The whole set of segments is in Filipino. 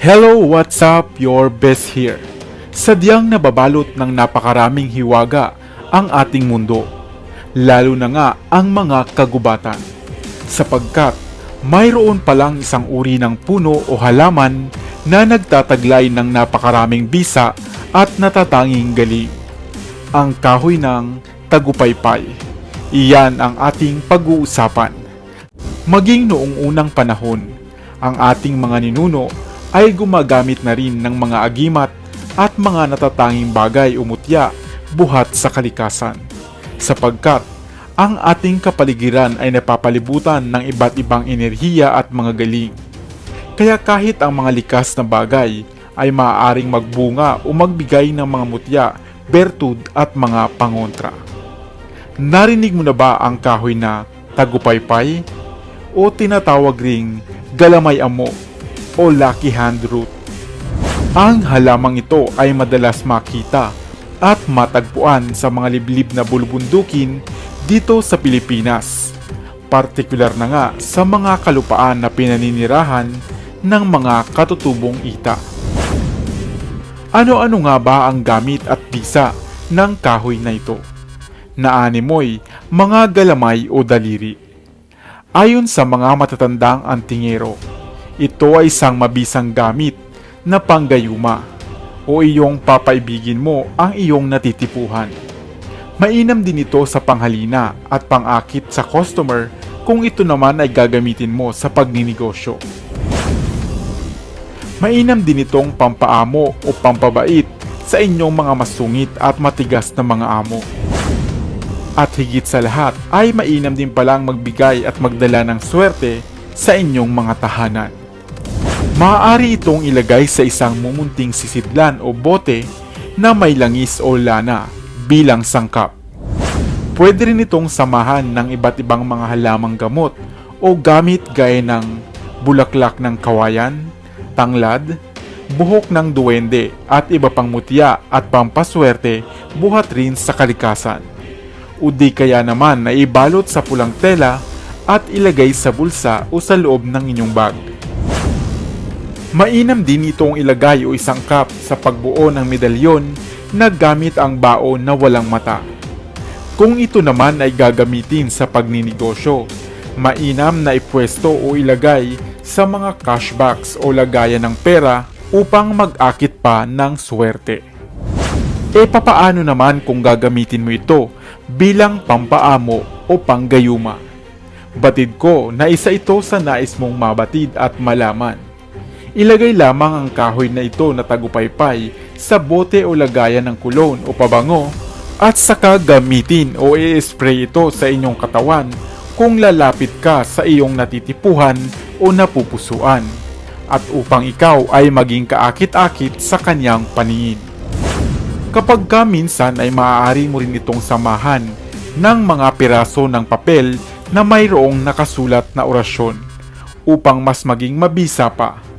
Hello, what's up? Your best here. Sadyang nababalot ng napakaraming hiwaga ang ating mundo, lalo na nga ang mga kagubatan. Sapagkat mayroon palang isang uri ng puno o halaman na nagtataglay ng napakaraming bisa at natatanging galing. Ang kahoy ng tagupaypay. Iyan ang ating pag-uusapan. Maging noong unang panahon, ang ating mga ninuno ay gumagamit na rin ng mga agimat at mga natatanging bagay o mutya buhat sa kalikasan. Sapagkat ang ating kapaligiran ay napapalibutan ng iba't ibang enerhiya at mga galing. Kaya kahit ang mga likas na bagay ay maaaring magbunga o magbigay ng mga mutya, bertud at mga pangontra. Narinig mo na ba ang kahoy na tagupaypay o tinatawag ring galamay amo o lucky hand root? Ang halamang ito ay madalas makita at matagpuan sa mga liblib na bulubundukin dito sa Pilipinas. Partikular na nga sa mga kalupaan na pinaninirahan ng mga katutubong ita. Ano-ano nga ba ang gamit at bisa ng kahoy na ito? Naanimoy, mga galamay o daliri. Ayon sa mga matatandang antingero, ito ay isang mabisang gamit na panggayuma o iyong papaibigin mo ang iyong natitipuhan. Mainam din ito sa panghalina at pangakit sa customer kung ito naman ay gagamitin mo sa pagninegosyo. Mainam din itong pampaamo o pampabait sa inyong mga masungit at matigas na mga amo. At higit sa lahat ay mainam din palang magbigay at magdala ng swerte sa inyong mga tahanan. Maaari itong ilagay sa isang mumunting sisidlan o bote na may langis o lana bilang sangkap. Pwede rin itong samahan ng iba't ibang mga halamang gamot o gamit gaya ng bulaklak ng kawayan, tanglad, buhok ng duwende at iba pang mutya at pampaswerte buhat rin sa kalikasan. O di kaya naman na ibalot sa pulang tela at ilagay sa bulsa o sa loob ng inyong bag. Mainam din itong ilagay o isangkap sa pagbuo ng medalyon na gamit ang baon na walang mata. Kung ito naman ay gagamitin sa pagninegosyo, mainam na ipwesto o ilagay sa mga cash box o lagayan ng pera upang mag-akit pa ng swerte. E papaano naman kung gagamitin mo ito bilang pampaamo o panggayuma? Batid ko na isa ito sa nais mong mabatid at malaman. Ilagay lamang ang kahoy na ito na tagupaypay sa bote o lagayan ng kulon o pabango at saka gamitin o i-spray ito sa inyong katawan kung lalapit ka sa iyong natitipuhan o napupusuan at upang ikaw ay maging kaakit-akit sa kanyang paningin. Kapag ka minsan ay maaari mo rin itong samahan ng mga piraso ng papel na mayroong nakasulat na orasyon upang mas maging mabisa pa.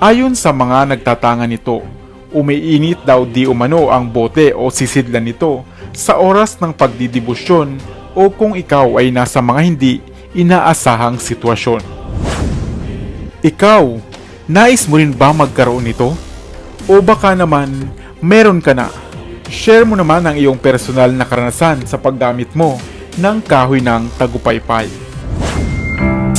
Ayon sa mga nagtatangan nito, umiinit daw di umano ang bote o sisidlan nito sa oras ng pagdidibusyon o kung ikaw ay nasa mga hindi inaasahang sitwasyon. Ikaw, nais mo rin ba magkaroon nito? O baka naman, meron ka na. Share mo naman ang iyong personal na karanasan sa paggamit mo ng kahoy ng tagupaypay.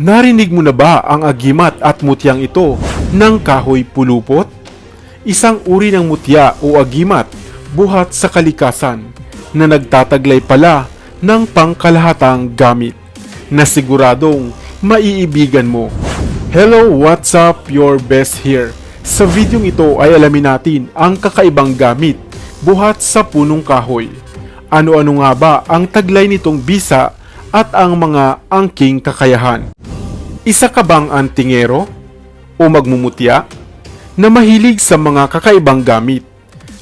Narinig mo na ba ang agimat at mutyang ito ng kahoy pulupot? Isang uri ng mutya o agimat buhat sa kalikasan na nagtataglay pala ng pangkalahatang gamit na siguradong maiibigan mo. Hello, what's up? Your best here. Sa videong ito ay alamin natin ang kakaibang gamit buhat sa punong kahoy. Ano-ano nga ba ang taglay nitong bisa at ang mga angking kakayahan. Isa ka bang antingero o magmumutya na mahilig sa mga kakaibang gamit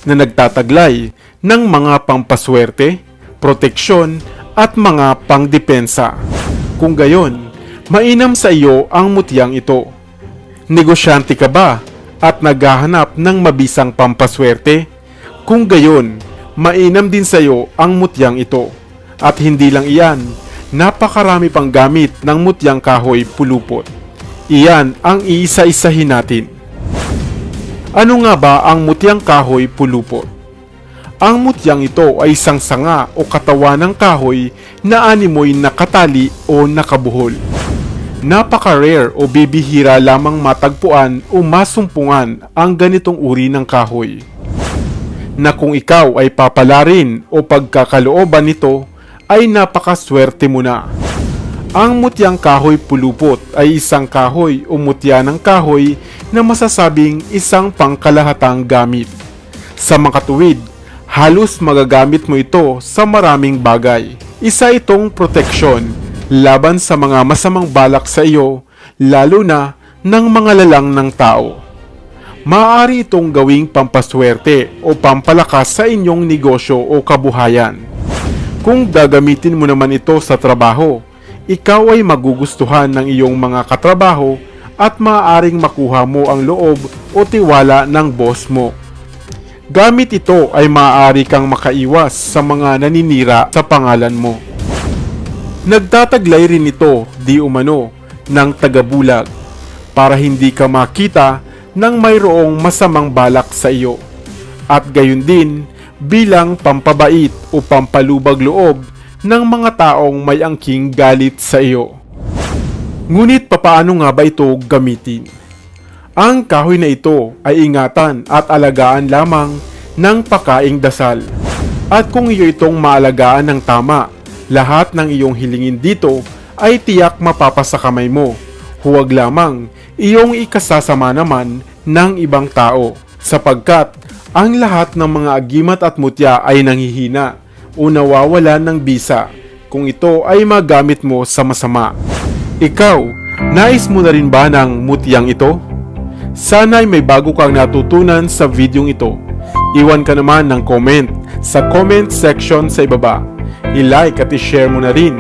na nagtataglay ng mga pampaswerte, proteksyon at mga pangdepensa? Kung gayon, mainam sa iyo ang mutyang ito. Negosyante ka ba at naghahanap ng mabisang pampaswerte? Kung gayon, mainam din sa iyo ang mutyang ito. At hindi lang iyan, napakarami pang gamit ng mutyang kahoy pulupot. Iyan ang iisa-isahin natin. Ano nga ba ang mutyang kahoy pulupot? Ang mutyang ito ay isang sanga o katawan ng kahoy na animoy nakatali o nakabuhol. Napaka-rare o bibihira lamang matagpuan o masumpungan ang ganitong uri ng kahoy. Na kung ikaw ay papalarin o pagkakalooban nito, ay napakaswerte mo na. Ang mutyang kahoy pulupot ay isang kahoy o mutya ng kahoy na masasabing isang pangkalahatang gamit. Sa makatuwid, halos magagamit mo ito sa maraming bagay. Isa itong proteksyon laban sa mga masamang balak sa iyo, lalo na ng mga lalang ng tao. Maaari itong gawing pampaswerte o pampalakas sa inyong negosyo o kabuhayan. Kung gagamitin mo naman ito sa trabaho, ikaw ay magugustuhan ng iyong mga katrabaho at maaaring makuha mo ang loob o tiwala ng boss mo. Gamit ito ay maaari kang makaiwas sa mga naninira sa pangalan mo. Nagtataglay rin ito di umano ng tagabulag para hindi ka makita ng mayroong masamang balak sa iyo. At gayon din bilang pampabait o pampalubag loob ng mga taong may angking galit sa iyo. Ngunit papaano nga ba ito gamitin? Ang kahoy na ito ay ingatan at alagaan lamang ng pakaing dasal. At kung iyo itong maalagaan ng tama, lahat ng iyong hilingin dito ay tiyak mapapasa kamay mo. Huwag lamang iyong ikasasama naman ng ibang tao sapagkat ang lahat ng mga agimat at mutya ay nanghihina o nawawala ng bisa kung ito ay magamit mo sa masama. Ikaw, nais mo na rin ba ng mutyang ito? Sana ay may bago kang natutunan sa videong ito. Iwan ka naman ng comment sa comment section sa ibaba. I-like at i-share mo na rin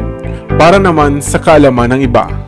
para naman sa kaalaman ng iba.